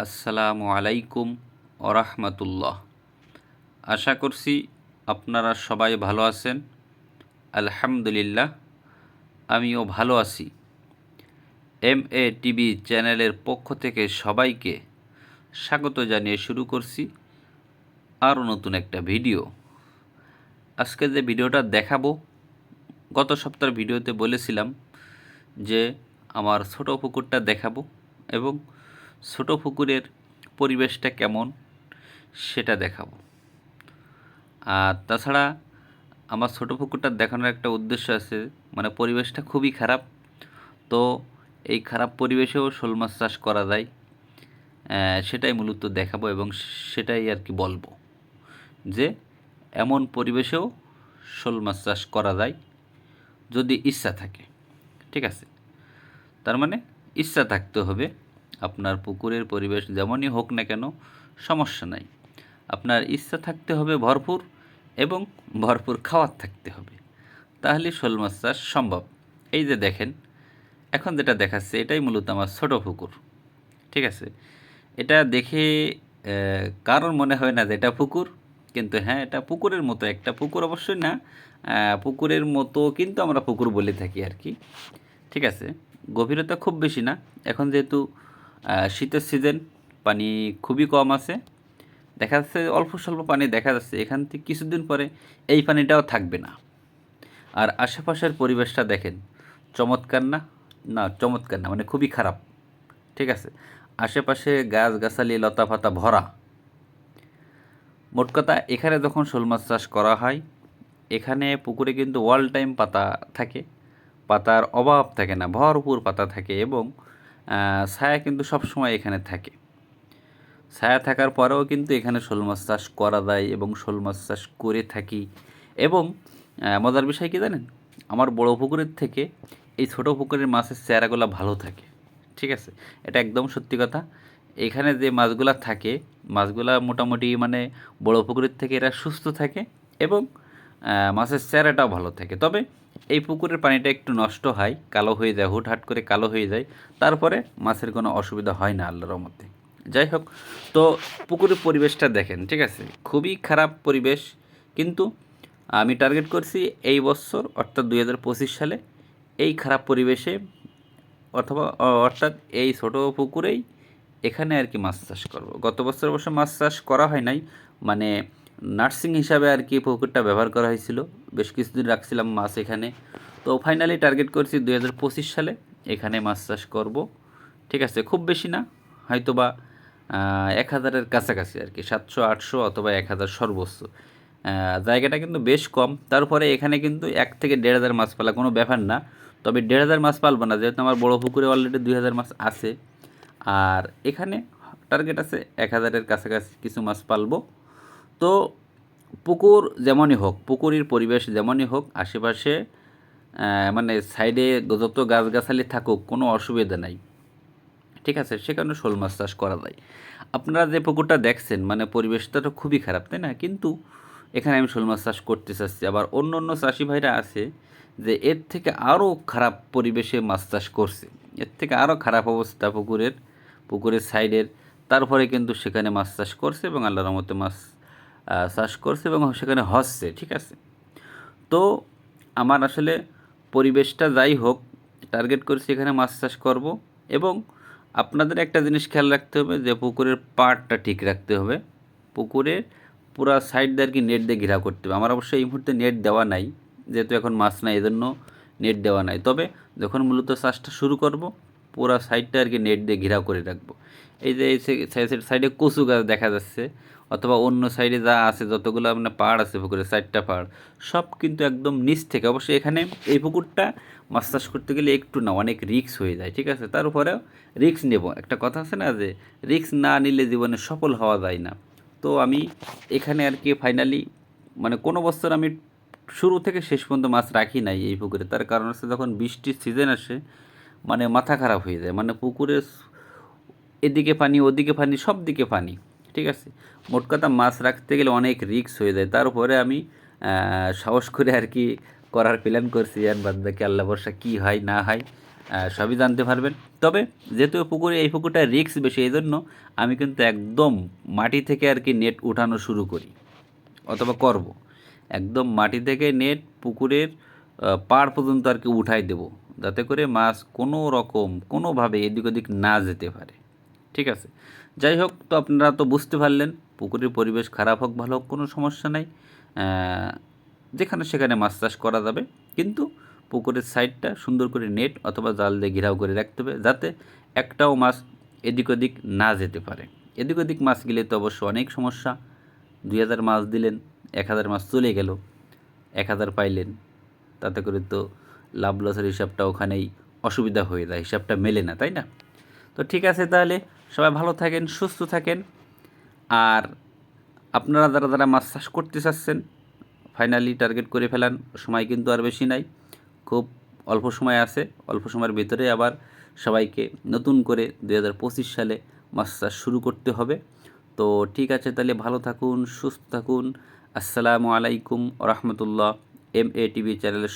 আসসালামু আলাইকুম ওরহমতুল্লাহ। আশা করছি আপনারা সবাই ভালো আছেন। আলহামদুলিল্লাহ, আমিও ভালো আছি। এম এ টিভি চ্যানেলের পক্ষ থেকে সবাইকে স্বাগত জানিয়ে শুরু করছি আরও নতুন একটা ভিডিও। আজকে যে ভিডিওটা দেখাবো, গত সপ্তাহের ভিডিওতে বলেছিলাম যে আমার ছোট পুকুরটা দেখাবো এবং ছোট পুকুরের পরিবেশটা কেমন সেটা দেখাবো। আর তাছাড়া আমার ছোট পুকুরটা দেখানোর একটা উদ্দেশ্য আছে মানে পরিবেশটা খুবই খারাপ। তো এই খারাপ পরিবেশেও শোল মাছ চাষ করা যায় সেটাই মূলত দেখাবো এবং সেটাই আর কি বলব যে এমন পরিবেশেও শোল মাছ চাষ করা যায় যদি ইচ্ছা থাকে, ঠিক আছে? তার মানে ইচ্ছা থাকতে হবে। আপনার পুকুরের পরিবেশ যেমনই হোক না কেন, সমস্যা নাই। আপনার ইচ্ছা থাকতে হবে ভরপুর এবং ভরপুর খাওয়ার থাকতে হবে। তাহলে শোল মাছ চাষ সম্ভব। এই যে দেখেন, এখন যেটা দেখাচ্ছে এটাই মূলত আমার ছোট পুকুর। ঠিক আছে? এটা দেখে কারোর মনে হয় না যে এটা পুকুর, কিন্তু হ্যাঁ এটা পুকুরের মতো একটা পুকুর অবশ্যই না। পুকুরের মতো কিন্তু আমরা পুকুর বলে থাকি আর কি। ঠিক আছে? গভীরতা খুব বেশি না। এখন যেহেতু শীতের সিজন পানি খুবই কম আছে। দেখা যাচ্ছে অল্প স্বল্প পানি দেখা যাচ্ছে, এখান থেকে কিছুদিন পরে এই পানিটাও থাকবে না। আর আশেপাশের পরিবেশটা দেখেন, চমৎকার না? না, চমৎকার না মানে খুবই খারাপ। ঠিক আছে? আশেপাশে গাছ গাছালি লতা পাতা ভরা। মোট কথা, এখানে যখন শোল মাছ চাষ করা হয়, এখানে পুকুরে কিন্তু অল টাইম পাতা থাকে। পাতার অভাব থাকে না, ভরপুর পাতা থাকে এবং ছায়া কিন্তু সবসময় এখানে থাকে। ছায়া থাকার পরেও কিন্তু এখানে শোল মাছ চাষ করা যায় এবং শোল মাছ চাষ করে থাকি। এবং মজার বিষয় কি জানেন? আমার বড় পুকুরের থেকে এই ছোট পুকুরের মাছের চেহারাগুলো ভালো থাকে। ঠিক আছে? এটা একদম সত্যি কথা। এখানে যে মাছগুলা থাকে, মাছগুলা মোটামুটি মানে বড় পুকুরের থেকে এরা সুস্থ থাকে এবং মাছের চেহারাটাও ভালো থাকে। তবে এই পুকুরের পানিটা একটু নষ্ট হয়, কালো হয়ে যায়, হুটহাট করে কালো হয়ে যায়। তারপরে মাছের কোনো অসুবিধা হয় না আল্লাহর মধ্যে যাই হোক, তো পুকুরের পরিবেশটা দেখেন, ঠিক আছে? খুবই খারাপ পরিবেশ, কিন্তু আমি টার্গেট করছি এই বছর, অর্থাৎ দু হাজার পঁচিশ সালে, এই খারাপ পরিবেশে, অথবা অর্থাৎ এই ছোট পুকুরেই এখানে আর কি মাছ চাষ করব। গত বছর অবশ্য মাছ চাষ করা হয় নাই মানে নার্সিং হিসাবে আর কি পুকুরটা ব্যবহার করা হয়েছিল। বেশ কিছুদিন রাখছিলাম মাছ এখানে। তো ফাইনালি টার্গেট করছি দু হাজার পঁচিশ সালে। এখানে মাছ চাষ করব। ঠিক আছে, খুব বেশি না হয়তো বা এক হাজারের কাছাকাছি আর কি, সাতশো, আটশো অথবা এক হাজার সর্বোচ্চ। জায়গাটা কিন্তু বেশ কম। তারপরে এখানে কিন্তু এক থেকে দেড় হাজার মাছ পালা কোনো ব্যাপার না। তবে দেড় হাজার মাছ পালবো না, যেহেতু আমার বড় পুকুরে অলরেডি দুই হাজার মাছ আছে। আর এখানে টার্গেট আছে এক হাজারের কাছাকাছি কিছু মাছ পালবো। তো পুকুর যেমনই হোক, পুকুরের পরিবেশ যেমনই হোক, আশেপাশে মানে সাইডে যত গাছগাছালি থাকুক, কোনো অসুবিধা নাই। ঠিক আছে? সে কারণে শোল মাছ চাষ করা যায়। আপনারা যে পুকুরটা দেখছেন মানে পরিবেশটা তো খুবই খারাপ, তাই না? কিন্তু এখানে আমি শোল মাছ চাষ করতে চাচ্ছি। আবার অন্য অন্য চাষি ভাইরা আছে যে এর থেকে আরও খারাপ পরিবেশে মাছ চাষ করছে। এর থেকে আরও খারাপ অবস্থা পুকুরের পুকুরের সাইডের। তারপরে কিন্তু সেখানে মাছ চাষ করছে এবং আল্লাহর মতো মাছ চাষ করছে এবং সেখানে হসছে, ঠিক আছে? তো আমার আসলে পরিবেশটা যাই হোক টার্গেট করছি এখানে মাছ চাষ করব এবং আপনাদের একটা জিনিস খেয়াল রাখতে হবে যে পুকুরের পাড়টা ঠিক রাখতে হবে। পুকুরের পুরা সাইড দিয়ে আর কি নেট দিয়ে ঘেরাও করতে হবে। আমার অবশ্য এই মুহূর্তে নেট দেওয়া নাই, যেহেতু এখন মাছ নাই, এজন্য নেট দেওয়া নাই। তবে যখন মূলত চাষটা শুরু করব পুরা সাইডটা আর কি নেট দিয়ে ঘেরাও করে রাখব। এই যে এই সাইডে কচু গাছ দেখা যাচ্ছে, অথবা অন্য সাইডে যা আছে, যতগুলো আপনার পাহাড় আছে পুকুরে, চারটা পাহাড়, সব কিন্তু একদম নিচ থেকে। অবশ্যই এখানে এই পুকুরটা মাছ চাষ করতে গেলে একটু না, অনেক রিক্স হয়ে যায়, ঠিক আছে? তারপরেও রিক্স নেব। একটা কথা আছে না যে রিক্স না নিলে জীবনে সফল হওয়া যায় না। তো আমি এখানে আর কি ফাইনালি মানে কোনো বছর আমি শুরু থেকে শেষ পর্যন্ত মাছ রাখি নাই এই পুকুরে। তার কারণ হচ্ছে যখন বৃষ্টির সিজন আসে মানে মাথা খারাপ হয়ে যায়। মানে পুকুরের এদিকে পানি, ওদিকে পানি, সব দিকে পানি, ঠিক আছে? মোট কথা মাছ রাখতে গেলে অনেক রিস্ক হয়ে যায়। তারপরে আমি সাহস করে আর কি করার প্ল্যান করছি, আর বাদ আল্লাহ বর্ষা কী হয়, না হয় সবই জানতে পারবেন। তবে যেহেতু পুকুরে, এই পুকুরটা রিস্ক বেশি এই জন্য আমি কিন্তু একদম মাটি থেকে আর কি নেট উঠানো শুরু করি, অথবা করব। একদম মাটি থেকে নেট পুকুরের পাড় পর্যন্ত আর কি উঠাই দেব। যাতে করে মাছ কোনো রকম, কোনোভাবে এদিক ওদিক না যেতে পারে। ঠিক আছে? যাই হোক, তো আপনারা তো বুঝতে পারলেন, পুকুরের পরিবেশ খারাপ হোক, ভালো হোক, কোনো সমস্যা নাই। যেখানে সেখানে মাছ চাষ করা যাবে। কিন্তু পুকুরের সাইডটা সুন্দর করে নেট অথবা জাল দিয়ে ঘেরাও করে রাখতে হবে, যাতে একটাও মাছ এদিক ওদিক না যেতে পারে। এদিক ওদিক মাছ গেলে তো অবশ্য অনেক সমস্যা। দুই হাজার মাছ দিলেন, এক হাজার মাছ চলে গেল, এক হাজার পাইলেন। তাতে করে তো লাভ লসের হিসাবটা ওখানেই অসুবিধা হয়ে যায়, হিসাবটা মেলে না, তাই না? তো ঠিক আছে তাহলে, সবাই ভালো থাকেন, সুস্থ থাকেন। আর আপনারা যারা যারা মাছ চাষ করতে চাচ্ছেন ফাইনালি টার্গেট করে ফেলান, সময় কিন্তু আর বেশি নাই। খুব অল্প সময় আছে, অল্প সময়ের ভিতরে আবার সবাইকে নতুন করে দু হাজার পঁচিশ সালে মাছ চাষ শুরু করতে হবে। তো ঠিক আছে তাহলে, ভালো থাকুন, সুস্থ থাকুন। আসসালামু আলাইকুম রহমতুল্লাহ এম এ টিভি চ্যানেলের